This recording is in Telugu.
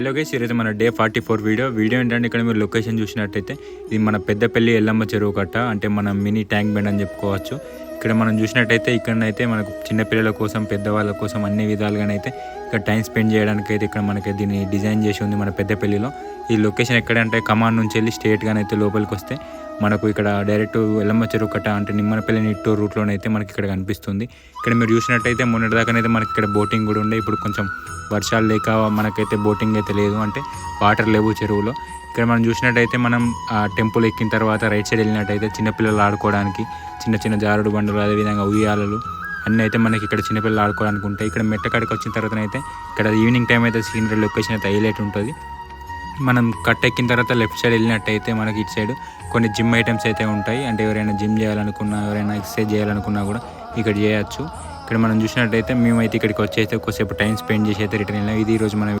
హలో గైస్ ఈరోజు మన day forty four video video ఏంటంటే ఇక్కడ మీరు లొకేషన్ చూసినట్టయితే ఇది మన పెద్దపల్లి ఎల్లమ్మ చెరువు కట్ట అంటే మన మినీ ట్యాంక్ బెండ్ అని చెప్పుకోవచ్చు. ఇక్కడ మనం చూసినట్టయితే ఇక్కడనైతే మనకు చిన్నపిల్లల కోసం పెద్దవాళ్ళ కోసం అన్ని విధాలుగానైతే ఇక్కడ టైం స్పెండ్ చేయడానికి అయితే ఇక్కడ మనకి దీన్ని డిజైన్ చేసి ఉంది మన పెద్దపల్లిలో. ఈ లొకేషన్ ఎక్కడంటే కమాండ్ నుంచి వెళ్ళి స్ట్రేట్గానైతే లోపలికి వస్తే మనకు ఇక్కడ డైరెక్ట్ ఎల్లమ్మ చెరువు కట్ట అంటే నిమ్మనపల్లి నిట్టూరు రూట్లోనైతే మనకి ఇక్కడ కనిపిస్తుంది. ఇక్కడ మీరు చూసినట్టయితే మొన్నటిదాకానైతే మనకి ఇక్కడ బోటింగ్ కూడా ఉండే. ఇప్పుడు కొంచెం వర్షాలు లేక మనకైతే బోటింగ్ అయితే లేదు అంటే వాటర్ లేవు చెరువులో. ఇక్కడ మనం చూసినట్టయితే మనం ఆ టెంపుల్ ఎక్కిన తర్వాత రైట్ సైడ్ వెళ్ళినట్టయితే చిన్నపిల్లలు ఆడుకోవడానికి చిన్న చిన్న జారుడు బండలు అదేవిధంగా ఉయ్యాలలు అన్నీ అయితే మనకి ఇక్కడ చిన్నపిల్లలు ఆడుకోవడానికి ఉంటాయి. ఇక్కడ మెట్టకాడికి వచ్చిన తర్వాత అయితే ఇక్కడ ఈవినింగ్ టైం అయితే సీనరీ లొకేషన్ అయితే హైలైట్ ఉంటుంది. మనం కట్ ఎక్కిన తర్వాత లెఫ్ట్ సైడ్ వెళ్ళినట్టయితే మనకి ఇటు సైడ్ కొన్ని జిమ్ ఐటమ్స్ అయితే ఉంటాయి. అంటే ఎవరైనా జిమ్ చేయాలనుకున్నా ఎవరైనా ఎక్సర్సైజ్ చేయాలనుకున్నా కూడా ఇక్కడ చేయొచ్చు. ఇక్కడ మనం చూసినట్టయితే మేమైతే ఇక్కడికి వచ్చి అయితే కొద్దిసేపు టైం స్పెండ్ చేసి అయితే రిటర్న్ వెళ్ళాం. ఇది ఈరోజు మన